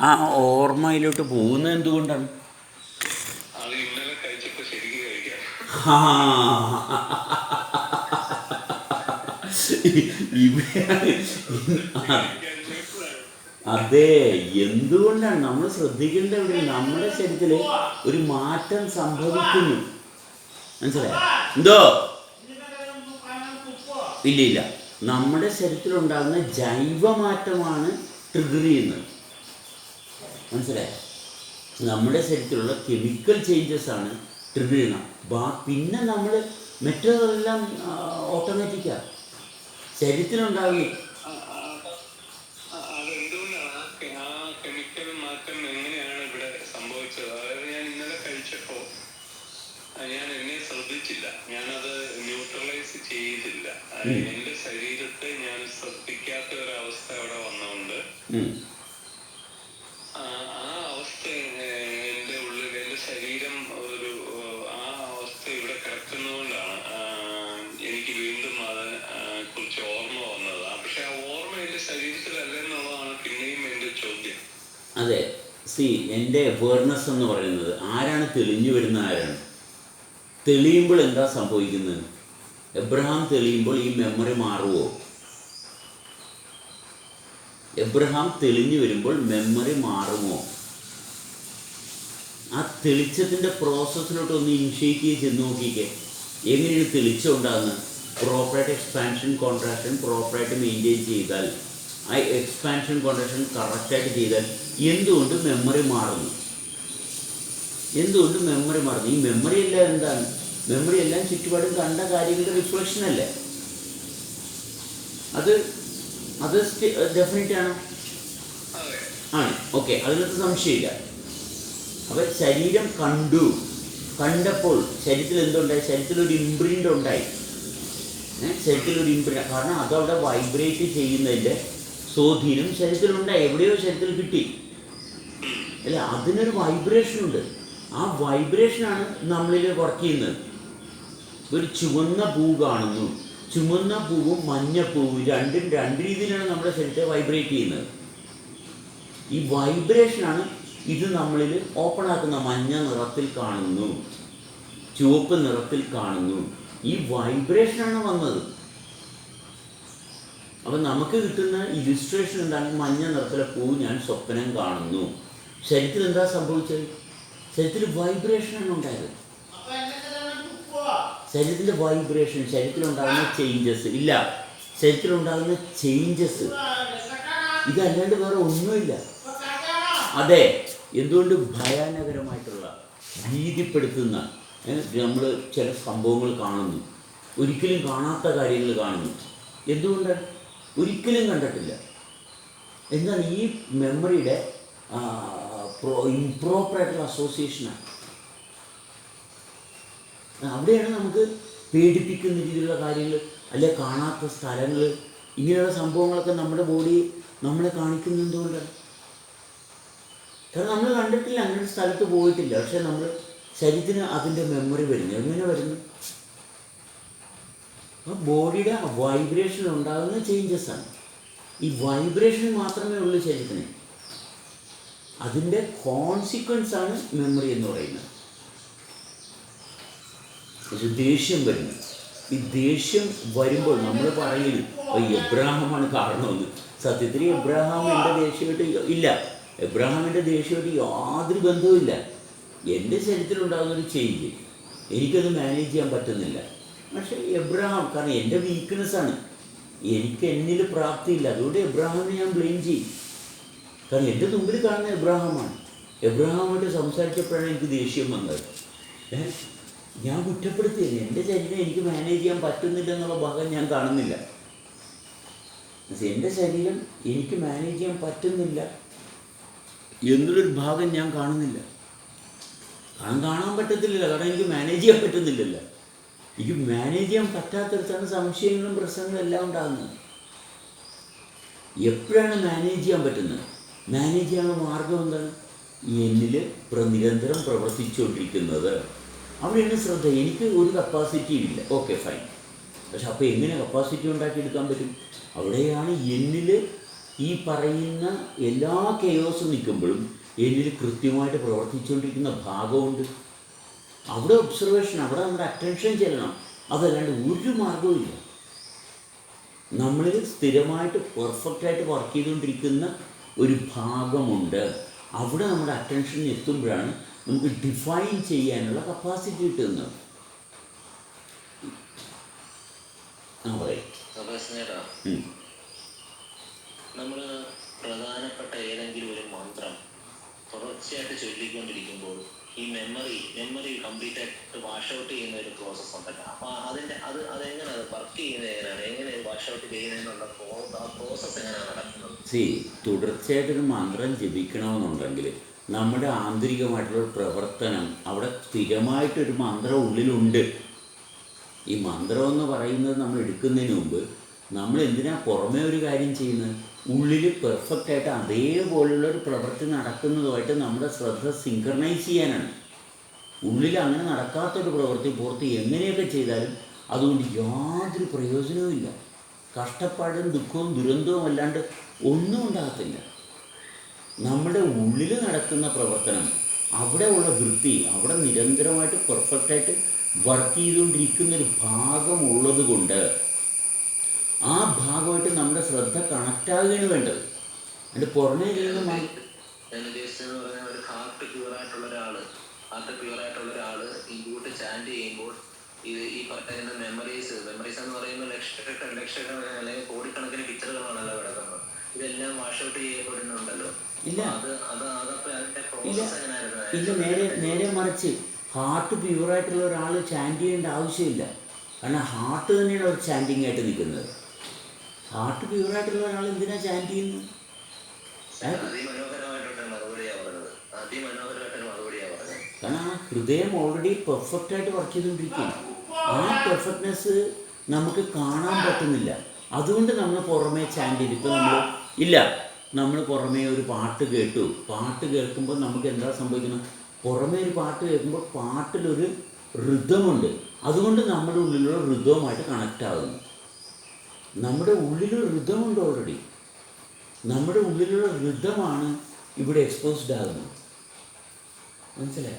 ആ ഓർമ്മയിലോട്ട് പോകുന്നത് എന്തുകൊണ്ടാണ്? അത് എന്തുകൊണ്ടാണ്? നമ്മൾ ശ്രദ്ധിക്കേണ്ട നമ്മുടെ ശരീരത്തിൽ ഒരു മാറ്റം സംഭവിക്കുന്നു. മനസ്സിലായോ? എന്തോ? ഇല്ല ഇല്ല. നമ്മുടെ ശരീരത്തിലുണ്ടാകുന്ന ജൈവമാറ്റമാണ് ട്രിഗർ ചെയ്യുന്നത്. മനസ്സിലായോ? നമ്മുടെ ശരീരത്തിലുള്ള കെമിക്കൽ ചേഞ്ചസാണ് ചെയ്യുന്നത് ബാ- പിന്നെ നമ്മൾ മറ്റതെല്ലാം ഓട്ടോമാറ്റിക്കാണ് ശരീരത്തിലുണ്ടാകുന്ന ആ, ആ, ആ, അതെന്തുകൊണ്ടാണ് ആ കെ- കെമിക്കൽ മാറ്റം എങ്ങനെയാണ് ഇവിടെ സംഭവിച്ചത്? ഞാൻ ഇന്നലെ കഴിച്ചപ്പോ ആ, ഞാൻ എന്നെ ശ്രദ്ധിച്ചില്ല. ഞാനത് ന്യൂട്രലൈസ് ചെയ്തില്ല. എന്റെ ശരീരത്തെ ഞാൻ എന്റെ അവയർനെസ് എന്ന് പറയുന്നത് ആരാണ് തെളിഞ്ഞു വരുന്ന ആരാണ്? തെളിയുമ്പോൾ എന്താ സംഭവിക്കുന്നത്? എബ്രഹാം തെളിയുമ്പോൾ ഈ മെമ്മറി മാറുമോ എബ്രഹാം തെളിഞ്ഞു വരുമ്പോൾ മെമ്മറി മാറുമോ? ആ തെളിച്ചത്തിന്റെ പ്രോസസ്സിലോട്ട് ഒന്ന് ഇനിഷ്യേറ്റ് ചെന്ന് നോക്കിക്കേ. എങ്ങനെയാണ് തെളിച്ചം ഉണ്ടാകുന്നത് പ്രോപ്പറായിട്ട് എക്സ്പാൻഷൻ കോൺട്രാക്ഷൻ പ്രോപ്പറായിട്ട് മെയിന്റെയിൻ ചെയ്താൽ. ആ എക്സ്പാൻഷൻ കോൺട്രാക്ഷൻ കറക്റ്റായിട്ട് ചെയ്താൽ എന്തുകൊണ്ട് മെമ്മറി മാറുന്നു? എന്തുകൊണ്ട് മെമ്മറി മറന്നു? ഈ മെമ്മറി എല്ലാം എന്താണ്? മെമ്മറി എല്ലാം ചുറ്റുപാടും കണ്ട കാര്യങ്ങളുടെ റിഫ്ലക്ഷൻ അല്ലേ? അത് അത് ഡെഫിനറ്റ് ആണ്? ആണ്. ഓക്കെ അതിനകത്ത് സംശയമില്ല. അപ്പൊ ശരീരം കണ്ടു. കണ്ടപ്പോൾ ശരീരത്തിൽ എന്തുണ്ടായി? ശരീരത്തിൽ ഒരു ഇമ്പ്രിന്റ് ഉണ്ടായി. ശരീരത്തിൽ ഒരു ഇമ്പ്രിന്റ് കാരണം അതവിടെ വൈബ്രേറ്റ് ചെയ്യുന്നതിന്റെ സ്വാധീനം ശരീരത്തിലുണ്ടായി. എവിടെയോ ശരീരത്തിൽ കിട്ടി. അല്ല അതിനൊരു വൈബ്രേഷൻ ഉണ്ട്. ആ വൈബ്രേഷനാണ് നമ്മളിൽ വർക്ക് ചെയ്യുന്നത്. ഒരു ചുവന്ന പൂ കാണുന്നു. ചുവന്ന പൂവും മഞ്ഞപ്പൂവും രണ്ടും രണ്ട് രീതിയിലാണ് നമ്മുടെ ശരീരത്തെ വൈബ്രേറ്റ് ചെയ്യുന്നത്. ഈ വൈബ്രേഷനാണ് ഇത് നമ്മളിൽ ഓപ്പൺ ആക്കുന്ന മഞ്ഞ നിറത്തിൽ കാണുന്നു. ചുവപ്പ് നിറത്തിൽ കാണുന്നു. ഈ വൈബ്രേഷനാണ് വന്നത്. അപ്പം നമുക്ക് കിട്ടുന്ന ഇലിസ്ട്രേഷൻ എന്താണ്? മഞ്ഞ നിറത്തിലെ പൂ ഞാൻ സ്വപ്നം കാണുന്നു. ശരീരത്തിൽ എന്താ സംഭവിച്ചത്? ശരീരത്തിൽ വൈബ്രേഷനാണ് ഉണ്ടായത്. ശരീരത്തിന്റെ വൈബ്രേഷൻ ശരീരത്തിലുണ്ടാകുന്ന ചേഞ്ചസ് ഇല്ല. ശരീരത്തിലുണ്ടാകുന്ന ചേഞ്ചസ് ഇതല്ലാണ്ട് വേറെ ഒന്നുമില്ല. അതെ എന്തുകൊണ്ട് ഭയാനകരമായിട്ടുള്ള ഭീതിപ്പെടുത്തുന്ന നമ്മൾ ചില സംഭവങ്ങൾ കാണുന്നു. ഒരിക്കലും കാണാത്ത കാര്യങ്ങൾ കാണുന്നു. എന്തുകൊണ്ട്? ഒരിക്കലും കണ്ടിട്ടില്ല. എന്നാൽ ഈ മെമ്മറിയുടെ ഇംപ്രോപ്പറായിട്ടുള്ള അസോസിയേഷനാണ് അവിടെയാണ് നമുക്ക് പേടിപ്പിക്കുന്ന രീതിയിലുള്ള കാര്യങ്ങൾ അല്ലെ കാണാത്ത സ്ഥലങ്ങൾ ഇങ്ങനെയുള്ള സംഭവങ്ങളൊക്കെ നമ്മുടെ ബോഡി നമ്മളെ കാണിക്കുന്നത് എന്തുകൊണ്ടാണ്? കാരണം നമ്മൾ കണ്ടിട്ടില്ല അങ്ങനെ സ്ഥലത്ത് പോയിട്ടില്ല. പക്ഷെ നമ്മൾ ശരീരത്തിന് അതിന്റെ മെമ്മറി വരുന്നു. എങ്ങനെ വരുന്നു? ബോഡിയുടെ വൈബ്രേഷൻ ഉണ്ടാകുന്ന ചേഞ്ചസ് ആണ്. ഈ വൈബ്രേഷൻ മാത്രമേ ഉള്ളൂ ശരീരത്തിന്. അതിന്റെ കോൺസിക്വൻസ് ആണ് മെമ്മറി എന്ന് പറയുന്നത്. ഒരു ദേഷ്യം വരുന്നത് ഈ ദേഷ്യം വരുമ്പോൾ നമ്മൾ പറയും എബ്രാഹമാണ് കാരണമെന്ന്. സത്യത്തിൽ എബ്രാഹാം എന്റെ ദേഷ്യമായിട്ട് ഇല്ല. എബ്രാഹാമിന്റെ ദേഷ്യമായിട്ട് യാതൊരു ബന്ധവുമില്ല എന്റെ ശരീരത്തിലുണ്ടാകുന്ന ഒരു ചേഞ്ച് എനിക്കത് മാനേജ് ചെയ്യാൻ പറ്റുന്നില്ല. പക്ഷേ എബ്രാഹാം കാരണം എന്റെ വീക്ക്നെസ്സാണ് എനിക്ക് എന്നിൽ പ്രാപ്തിയില്ല. അതുകൊണ്ട് എബ്രാഹാമിനെ ഞാൻ ബ്ലെയിം ചെയ്യും. കാരണം എന്റെ മുമ്പിൽ കാണുന്ന എബ്രഹാമാണ്. എബ്രഹാമായിട്ട് സംസാരിച്ചപ്പോഴാണ് എനിക്ക് ദേഷ്യം വന്നത്? ഞാൻ കുറ്റപ്പെടുത്തിയില്ല? എന്റെ ശരീരം എനിക്ക് മാനേജ് ചെയ്യാൻ പറ്റുന്നില്ല എന്നുള്ള ഭാഗം ഞാൻ കാണുന്നില്ല. എന്റെ ശരീരം എനിക്ക് മാനേജ് ചെയ്യാൻ പറ്റുന്നില്ല എന്നുള്ളൊരു ഭാഗം ഞാൻ കാണുന്നില്ല. കാരണം കാണാൻ പറ്റത്തില്ല കാരണം എനിക്ക് മാനേജ് ചെയ്യാൻ പറ്റുന്നില്ലല്ലോ. എനിക്ക് മാനേജ് ചെയ്യാൻ പറ്റാത്തടത്താണ് സംശയങ്ങളും പ്രശ്നങ്ങളും എല്ലാം ഉണ്ടാകുന്നത്. എപ്പോഴാണ് മാനേജ് ചെയ്യാൻ പറ്റുന്നത്? മാനേജ് ചെയ്യാൻ മാർഗം എന്താണ്? എന്നിൽ നിരന്തരം പ്രവർത്തിച്ചുകൊണ്ടിരിക്കുന്നത്. അവിടെയാണ് ശ്രദ്ധ എനിക്ക് ഒരു കപ്പാസിറ്റിയും ഇല്ല. ഓക്കെ ഫൈൻ പക്ഷെ അപ്പോൾ എങ്ങനെ കപ്പാസിറ്റി ഉണ്ടാക്കിയെടുക്കാൻ പറ്റും? അവിടെയാണ് എന്നിൽ ഈ പറയുന്ന എല്ലാ കെയോസും നിൽക്കുമ്പോഴും എന്നിൽ കൃത്യമായിട്ട് പ്രവർത്തിച്ചുകൊണ്ടിരിക്കുന്ന ഭാഗമുണ്ട്. അവിടെ ഒബ്സർവേഷൻ അവിടെ നമ്മുടെ അറ്റൻഷൻ ചെല്ലണം. അതല്ലാണ്ട് ഒരു മാർഗവുമില്ല നമ്മളിൽ സ്ഥിരമായിട്ട് പെർഫെക്റ്റായിട്ട് വർക്ക് ചെയ്തുകൊണ്ടിരിക്കുന്ന ഒരു ഭാഗമുണ്ട്. അവിടെ നമ്മുടെ അറ്റൻഷൻ എത്തുമ്പോഴാണ് നമുക്ക് ഡിഫൈൻ ചെയ്യാനുള്ള കപ്പാസിറ്റി കിട്ടുന്നത്. നമ്മൾ പ്രധാനപ്പെട്ട ഏതെങ്കിലും ഒരു മന്ത്രം തുടർച്ചയായിട്ട് ചൊല്ലിക്കൊണ്ടിരിക്കുമ്പോൾ ഈ മെമ്മറി മെമ്മറി കംപ്ലീറ്റ് ആയിട്ട് വാഷ് ഔട്ട് ചെയ്യുന്ന ഒരു പ്രോസസ്സ് ഉണ്ടല്ലോ. അപ്പൊ അതിന്റെ അത് അതെങ്ങനെ വർക്ക് ചെയ്യുന്നത് എങ്ങനെയാണ്? എങ്ങനെ വാഷ് ഔട്ട് ചെയ്യുന്നതിനുള്ള പ്രോസസ്സ് എങ്ങനെയാണ് നടക്കുന്നത്? സി തുടർച്ചയായിട്ടൊരു മന്ത്രം ജപിക്കണമെന്നുണ്ടെങ്കിൽ നമ്മുടെ ആന്തരികമായിട്ടുള്ള പ്രവർത്തനം അവിടെ സ്ഥിരമായിട്ടൊരു മന്ത്രം ഉള്ളിലുണ്ട്. ഈ മന്ത്രം എന്ന് പറയുന്നത് നമ്മൾ എടുക്കുന്നതിന് മുമ്പ് നമ്മൾ എന്തിനാ പുറമേ ഒരു കാര്യം ചെയ്യുന്നത്? ഉള്ളിൽ പെർഫെക്റ്റ് ആയിട്ട് അതേപോലുള്ള ഒരു പ്രവൃത്തി നടക്കുന്നതുമായിട്ട് നമ്മുടെ ശ്രദ്ധ സിങ്ക്രണൈസ് ചെയ്യാനാണ്. ഉള്ളിൽ അങ്ങനെ നടക്കാത്തൊരു പ്രവൃത്തി പുറത്ത് എങ്ങനെയൊക്കെ ചെയ്താലും അതുകൊണ്ട് യാതൊരു പ്രയോജനവുമില്ല കഷ്ടപ്പാടും ദുഃഖവും ദുരന്തവും അല്ലാണ്ട് ഒന്നും ഉണ്ടാകത്തില്ല. നമ്മുടെ ഉള്ളിൽ നടക്കുന്ന പ്രവർത്തനം അവിടെ ഉള്ള വൃത്തി അവിടെ നിരന്തരമായിട്ട് പെർഫെക്റ്റായിട്ട് വർക്ക് ചെയ്തുകൊണ്ടിരിക്കുന്നൊരു ഭാഗമുള്ളത് കൊണ്ട് ആ ഭാഗമായിട്ട് നമ്മുടെ ശ്രദ്ധ കണക്റ്റ് ആവുകയാണ് വേണ്ടത്. അതിന്റെ പുറമേ ആയിട്ടുള്ള ആയിട്ടുള്ള ഇങ്ങോട്ട് ചെയ്യുമ്പോൾ ഇത് ഈ എന്ന് അല്ലെങ്കിൽ ഇതെല്ലാം. അത് അത് അതിന്റെ നേരെ നേരെ മറിച്ച് ഹാർട്ട് പ്യൂറായിട്ടുള്ള ഒരാൾ ചാൻഡ് ചെയ്യേണ്ട ആവശ്യമില്ല. കാരണം ഹാർട്ട് തന്നെയാണ് അവർ ചാൻഡിങ് ആയിട്ട് നിൽക്കുന്നത്. ഹാർട്ട് പ്യൂറായിട്ടുള്ള ഒരാൾ എന്തിനാ ചാന്റ് പറഞ്ഞത്. കാരണം ആ ഹൃദയം ഓൾറെഡി പെർഫെക്റ്റ് ആയിട്ട് വർക്ക് ചെയ്തുകൊണ്ടിരിക്കുകയാണ്. ആ പെർഫെക്റ്റ്നെസ് നമുക്ക് കാണാൻ പറ്റുന്നില്ല. അതുകൊണ്ട് നമ്മൾ പുറമേ ചാന്റ് ചെയ്തു. ഇപ്പം നമ്മൾ ഇല്ല. നമ്മൾ പുറമേ ഒരു പാട്ട് കേട്ടു. പാട്ട് കേൾക്കുമ്പോൾ നമുക്ക് എന്താ സംഭവിക്കുന്നത് പുറമേ ഒരു പാട്ട് കേൾക്കുമ്പോൾ പാട്ടിലൊരു ഋതമുണ്ട് അതുകൊണ്ട് നമ്മുടെ ഉള്ളിലുള്ള ഋതവുമായിട്ട് കണക്റ്റ് ആകുന്നു നമ്മുടെ ഉള്ളിലൊരു ഋതമുണ്ട് ഓൾറെഡി നമ്മുടെ ഉള്ളിലുള്ള ഋതമാണ് ഇവിടെ എക്സ്പോസ്ഡ് ആകുന്നത്. മനസ്സിലായോ?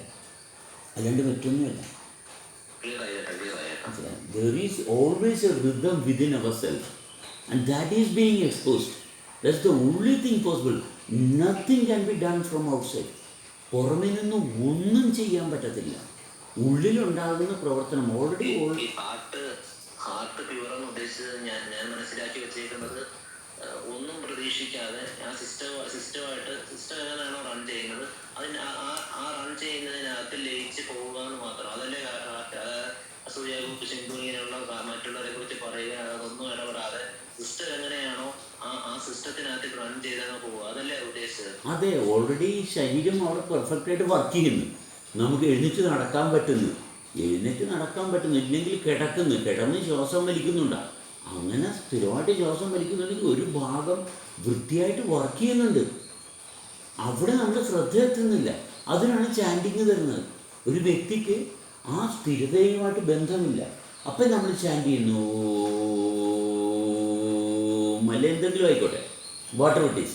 അല്ലാണ്ട് മറ്റൊന്നുമല്ല there is always a rhythm within our self and that is being exposed that's the only thing possible nothing can be done from outside പുറമെ നിന്നും ഒന്നും ചെയ്യാൻ പറ്റത്തില്ല. ഉള്ളിലുണ്ടാകുന്ന പ്രവർത്തനം ഓൾറെഡി ഈ ഹാർട്ട് പ്യുവർ എന്ന് ഉദ്ദേശിച്ചത് ഞാൻ ഞാൻ മനസ്സിലാക്കി വെച്ചേക്കുന്നത് ഒന്നും പ്രതീക്ഷിക്കാതെ ആ സിസ്റ്റം സിസ്റ്റമായിട്ട് സിസ്റ്റം എങ്ങനെയാണോ റൺ ചെയ്യുന്നത് അതിന് ആ- റൺ ചെയ്യുന്നതിനകത്ത് ലയിച്ച് പോവുക എന്ന് മാത്രം. അതല്ലേ അസൂയ സിന്ധു ഇങ്ങനെയുള്ള മറ്റുള്ളവരെ കുറിച്ച് പറയുക അതൊന്നും ഇടപെടാതെ സിസ്റ്റം എങ്ങനെയാണോ ആ ആ സിസ്റ്റത്തിനകത്ത് റൺ ചെയ്താൽ പോവുക. അതല്ലേ ഉദ്ദേശിച്ചത്? അതെ ഓൾറെഡി ശരീരം അവിടെ പെർഫെക്റ്റ് ആയിട്ട് വർക്ക് ചെയ്യുന്നു. നമുക്ക് എഴുന്നേറ്റ് നടക്കാൻ പറ്റുന്നു. എഴുന്നേറ്റ് നടക്കാൻ പറ്റുന്നില്ലെങ്കിൽ കിടക്കുന്നു. കിടന്ന് ശ്വാസം വലിക്കുന്നുണ്ടാവും അങ്ങനെ സ്ഥിരമായിട്ട് ശ്വാസം വലിക്കുന്നുണ്ടെങ്കിൽ ഒരു ഭാഗം വൃത്തിയായിട്ട് വർക്ക് ചെയ്യുന്നുണ്ട്. അവിടെ നമ്മൾ ശ്രദ്ധ എത്തുന്നില്ല. അതിനാണ് ചാൻഡിങ് തരുന്നത്. ഒരു വ്യക്തിക്ക് ആ സ്ഥിരതയുമായിട്ട് ബന്ധമില്ല. അപ്പം നമ്മൾ ചാൻഡ് ചെയ്യുന്നു. മല്ല എന്തെങ്കിലും ആയിക്കോട്ടെ. വാട്ടർ ഇറ്റ്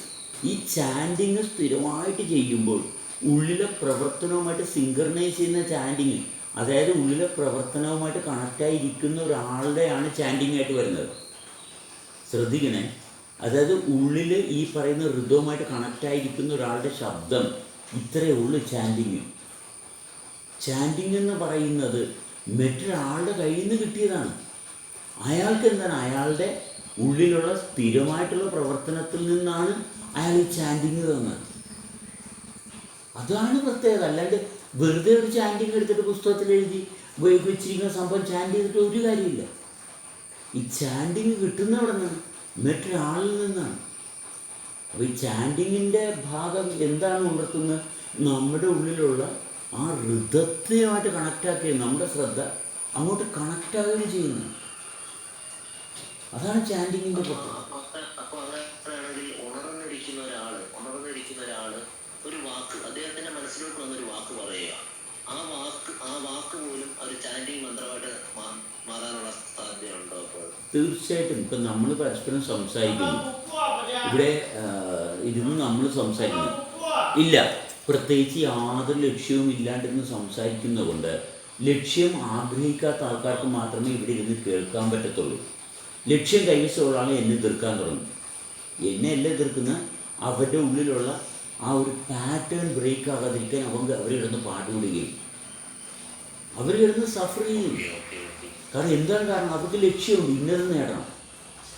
ഈ ചാൻഡിങ് സ്ഥിരമായിട്ട് ചെയ്യുമ്പോൾ ഉള്ളിലെ പ്രവർത്തനവുമായിട്ട് സിങ്കർണൈസ് ചെയ്യുന്ന ചാൻഡിങ് അതായത് ഉള്ളിലെ പ്രവർത്തനവുമായിട്ട് കണക്റ്റായിരിക്കുന്ന ഒരാളുടെയാണ് ചാൻഡിങ് ആയിട്ട് വരുന്നത്. ശ്രദ്ധിക്കണേ. അതായത് ഉള്ളിൽ ഈ പറയുന്ന ഋതുവുമായിട്ട് കണക്റ്റായിരിക്കുന്ന ഒരാളുടെ ശബ്ദം ഇത്രയേ ഉള്ളൂ ചാൻഡിങ് ചാൻഡിങ് എന്ന് പറയുന്നത് മറ്റൊരാളുടെ കയ്യിൽ നിന്ന് കിട്ടിയതാണ്. അയാൾക്ക് എന്താണ്? അയാളുടെ ഉള്ളിലുള്ള സ്ഥിരമായിട്ടുള്ള പ്രവർത്തനത്തിൽ നിന്നാണ് അയാൾ ഈ ചാൻഡിങ് തന്നത്. അതാണ് പ്രത്യേകത. അല്ലാണ്ട് വെറുതെ ഒരു ചാൻഡിങ് എടുത്തിട്ട് പുസ്തകത്തിൽ എഴുതി ഉപയോഗിച്ചിരിക്കുന്ന സംഭവം ചാൻഡ് ചെയ്തിട്ട് ഒരു കാര്യമില്ല. ഈ ചാൻഡിങ് കിട്ടുന്ന അവിടെ നിന്നാണ്. മറ്റൊരാളിൽ നിന്നാണ്. അപ്പോൾ ഈ ചാൻഡിങ്ങിന്റെ ഭാഗം എന്താണ് ഉണർത്തുന്നത്? നമ്മുടെ ഉള്ളിലുള്ള ആ ഋതത്തെയുമായിട്ട് കണക്റ്റാക്കി നമ്മുടെ ശ്രദ്ധ അങ്ങോട്ട് കണക്റ്റാവുകയും ചെയ്യുന്നു അതാണ് ചാൻഡിങ്ങിന്റെ പ്രത്യേകത അപ്പൊ അപ്പൊ- അപ്പൊ അങ്ങനെയാണെങ്കിൽ ഉണർന്നിരിക്കുന്ന ഒരാൾ ഉണർന്നിരിക്കുന്ന ഒരാൾ ഒരു വാക്ക് അദ്ദേഹത്തിന്റെ മനസ്സിലോട്ട് വന്നൊരു വാക്ക് പറയുക ആ വാക്ക് ആ വാക്ക് പോലും ഒരു ചാൻഡിങ് മന്ത്രമായിട്ട് മാ- മാറാനുള്ള സാധ്യതയുണ്ടോ അപ്പോൾ തീർച്ചയായിട്ടും. ഇപ്പം നമ്മൾ പരസ്പരം സംസാരിക്കുന്നു. ഇവിടെ ഇരുന്ന് നമ്മൾ സംസാരിക്കുന്നു. ഇല്ല. പ്രത്യേകിച്ച് യാതൊരു ലക്ഷ്യവും ഇല്ലാണ്ടിരുന്ന് സംസാരിക്കുന്നതുകൊണ്ട് ലക്ഷ്യം ആഗ്രഹിക്കാത്ത ആൾക്കാർക്ക് മാത്രമേ ഇവിടെ ഇരുന്ന് കേൾക്കാൻ പറ്റത്തുള്ളൂ. ലക്ഷ്യം കൈവശമുള്ള ആൾ എന്നെ എതിർക്കാൻ തുടങ്ങും. എന്നെ അല്ല എതിർക്കുന്ന അവരുടെ ഉള്ളിലുള്ള ആ ഒരു പാറ്റേൺ ബ്രേക്ക് ആകാതിരിക്കാൻ അവർ അവരിടുന്ന് കിടന്ന് അവരിടുന്ന് സഫർ ചെയ്യും ഓക്കെ ഓക്കെ കാരണം എന്താണ് കാരണം? അവർക്ക് ലക്ഷ്യമുണ്ട്. ഇന്നത് നേടണം.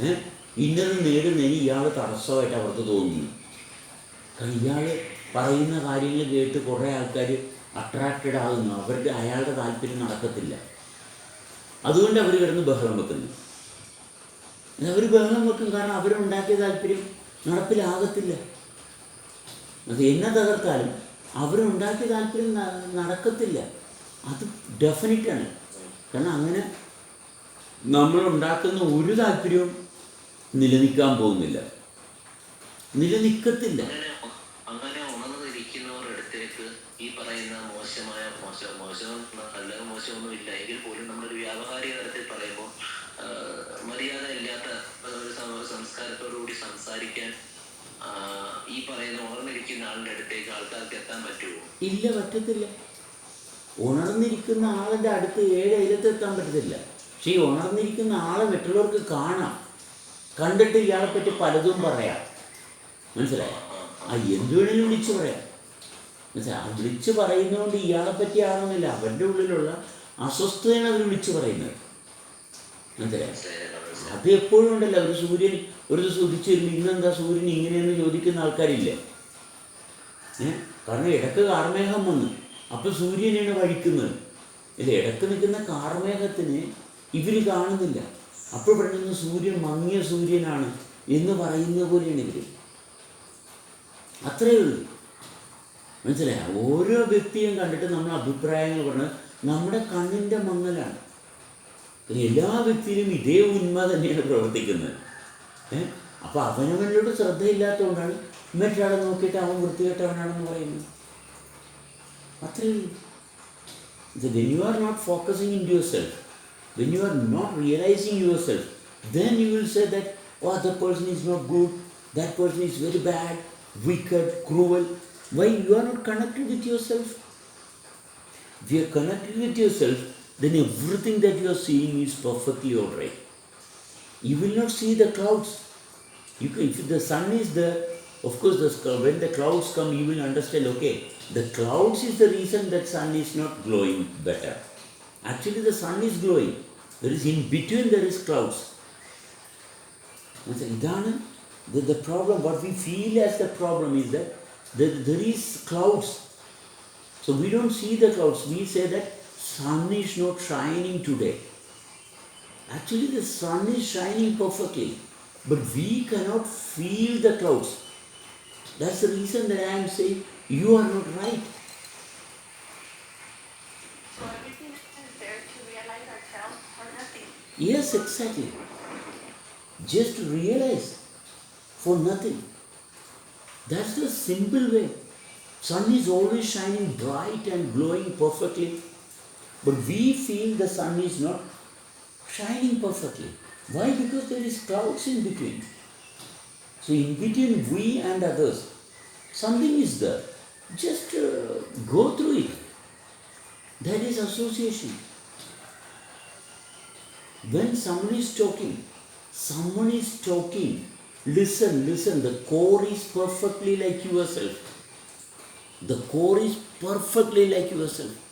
ഏഹ് ഇന്നത് നേടുന്നതിന് ഇയാൾ തടസ്സമായിട്ട് അവർക്ക് തോന്നി. കാരണം ഇയാൾ പറയുന്ന കാര്യങ്ങൾ കേട്ട് കുറേ ആൾക്കാർ അട്രാക്റ്റഡ് ആകുന്നു. അവരുടെ അയാളുടെ താല്പര്യം നടക്കത്തില്ല. അതുകൊണ്ട് അവർ കിടന്ന് ബഹളം വെക്കുന്നു. അവർ ബഹളം വെക്കും കാരണം അവരുണ്ടാക്കിയ താല്പര്യം നടപ്പിലാകത്തില്ല. അത് എന്നെ തകർത്താലും അവരുണ്ടാക്കിയ താല്പര്യം നടക്കത്തില്ല. അത് ഡെഫിനറ്റാണ് കാരണം അങ്ങനെ നമ്മൾ ഉണ്ടാക്കുന്ന ഒരു താല്പര്യവും നിലനിൽക്കാൻ പോകുന്നില്ല. നിലനിൽക്കത്തില്ല. അങ്ങനെ ഈ പറയുന്ന മോശമായ മോശം മോശം നല്ല മോശമൊന്നും ഇല്ല എങ്കിൽ പോലും നമ്മളൊരു വ്യാവഹാരിക തലത്തിൽ പറയുമ്പോൾ ആ, മര്യാദ ഇല്ലാത്ത ഒരു സം- സംസ്കാരത്തോടുകൂടി സംസാരിക്കാൻ ഈ പറയുന്ന ഉണർന്നിരിക്കുന്ന അടുത്തേക്ക് ആൾക്കാർക്ക് എത്താൻ പറ്റുമോ? ഇല്ല പറ്റത്തില്ല. ഉണർന്നിരിക്കുന്ന ആളുടെ അടുത്ത് ഏഴ് അയലത്ത് എത്താൻ പറ്റത്തില്ല. പക്ഷേ ഈ ഉണർന്നിരിക്കുന്ന ആളെ മറ്റുള്ളവർക്ക് കാണാം. കണ്ടിട്ട് ഇയാളെ പറ്റി പലതും പറയാം. മനസ്സിലായോ? ആ എന്ത് വേണേലും വിളിച്ചു പറയാം. മനസ്സിലായി? ആ വിളിച്ചു പറയുന്നതുകൊണ്ട് ഇയാളെ പറ്റി ആണെന്നില്ല അവരുടെ ഉള്ളിലുള്ള അസ്വസ്ഥതയാണ് അവർ വിളിച്ചു പറയുന്നത്. മനസ്സിലായോ. അത് എപ്പോഴും ഉണ്ടല്ലോ. ഒരു സൂര്യൻ ഒരു ദിവസം ഉദിച്ചു വരുമ്പോൾ ഇന്നെന്താ സൂര്യൻ ഇങ്ങനെയെന്ന് ചോദിക്കുന്ന ആൾക്കാരില്ല? ഏ? കാരണം ഇടയ്ക്ക് കാർമേഘം വന്നു. അപ്പോൾ സൂര്യനെയാണ് വഴിക്കുന്നത്. ഇല്ല ഇടയ്ക്ക് നിൽക്കുന്ന കാർമേഘത്തിന് ഇവർ കാണുന്നില്ല. അപ്പോൾ പെട്ടെന്ന് സൂര്യൻ മങ്ങിയ സൂര്യനാണ് എന്ന് പറയുന്ന പോലെയാണ് ഇവർ അത്രയേ ഉള്ളൂ. മനസ്സിലായ? ഓരോ വ്യക്തിയും കണ്ടിട്ട് നമ്മൾ അഭിപ്രായങ്ങൾ പറഞ്ഞത് നമ്മുടെ കണ്ണിന്റെ മങ്ങലാണ്. എല്ലാ വ്യക്തിയിലും ഇതേ ഉന്മ തന്നെയാണ് പ്രവർത്തിക്കുന്നത്. ഏഹ് അപ്പോൾ അവനവനോട് ശ്രദ്ധയില്ലാത്തതുകൊണ്ടാണ് മറ്റൊരാളെ നോക്കിയിട്ട് അവൻ വൃത്തികെട്ടവനാണെന്ന് പറയുന്നത്. അത്രയേ ഉള്ളൂ. You are not focusing in your yourself, when you are not realizing yourself, then you will say that, oh, that person is not good, that person is very bad, wicked, cruel. Why? You are not connected with yourself. If you are connected with yourself, then everything that you are seeing is perfectly alright. You will not see the clouds. You can, if the sun is there, of course, the, when the clouds come, you will understand. Okay, the clouds is the reason that sun is not glowing better. Actually, the sun is glowing. There is in between, there is clouds. Idana, the, the problem, what we feel as the problem is that there is clouds. So we don't see the clouds. We say that sun is not shining today. Actually, the sun is shining perfectly, but we cannot feel the clouds. That's the reason that I am saying you are not right. Yes, exactly. Just realize for nothing. That's the simple way. Sun is always shining bright and glowing perfectly, but we feel the sun is not shining perfectly. Why? Because there is clouds in between. So in between we and others, something is there. Just uh, go through it. That is association. When someone is talking, someone is talking, listen, listen, the core is perfectly like yourself. The core is perfectly like yourself.